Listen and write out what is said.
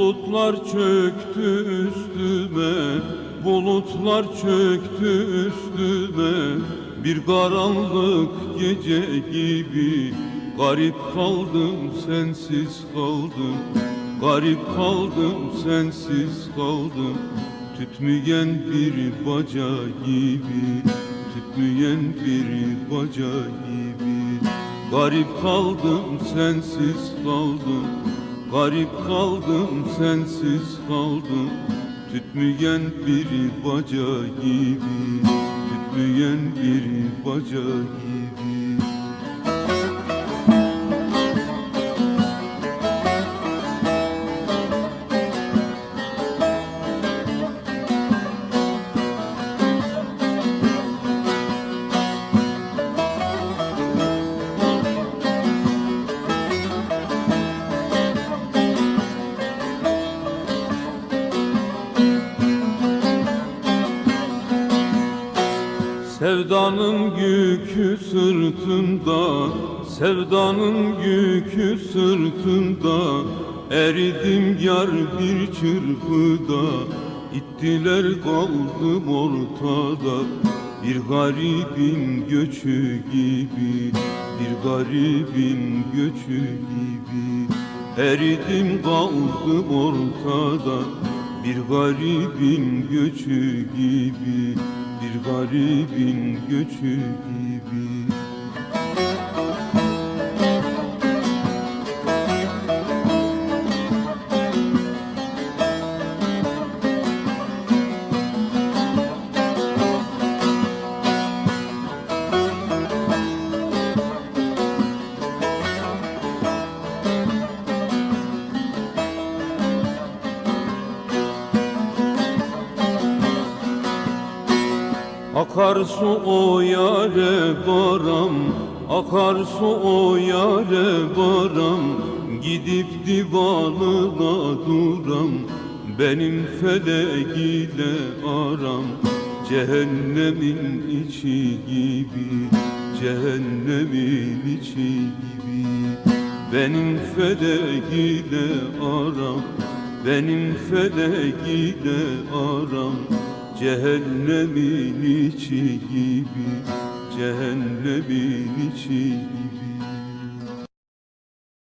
Bulutlar çöktü üstüme Bulutlar çöktü üstüme. Bir karanlık gece gibi Garip kaldım sensiz kaldım. Garip kaldım sensiz kaldım. Tütmeyen bir baca gibi Tütmeyen bir baca gibi. Garip kaldım sensiz kaldım Garip kaldım sensiz kaldım. Tütmeyen bir baca gibi. Tütmeyen bir baca gibi Sevdanın yükü sırtında Sevdanın yükü sırtında. Eridim yar bir çırpıda İttiler kaldım ortada. Bir garibin göçü gibi Bir garibin göçü gibi. Eridim kaldım ortada Bir garibin göçü gibi bir garibin göçü gibi Akarsu o yare baram Akarsu o yare baram Gidip divanına duram Benim felek aram Cehennemin içi gibi Cehennemin içi gibi. Benim felek aram Benim felek aram Cehennemin içi gibi Cehennemin içi gibi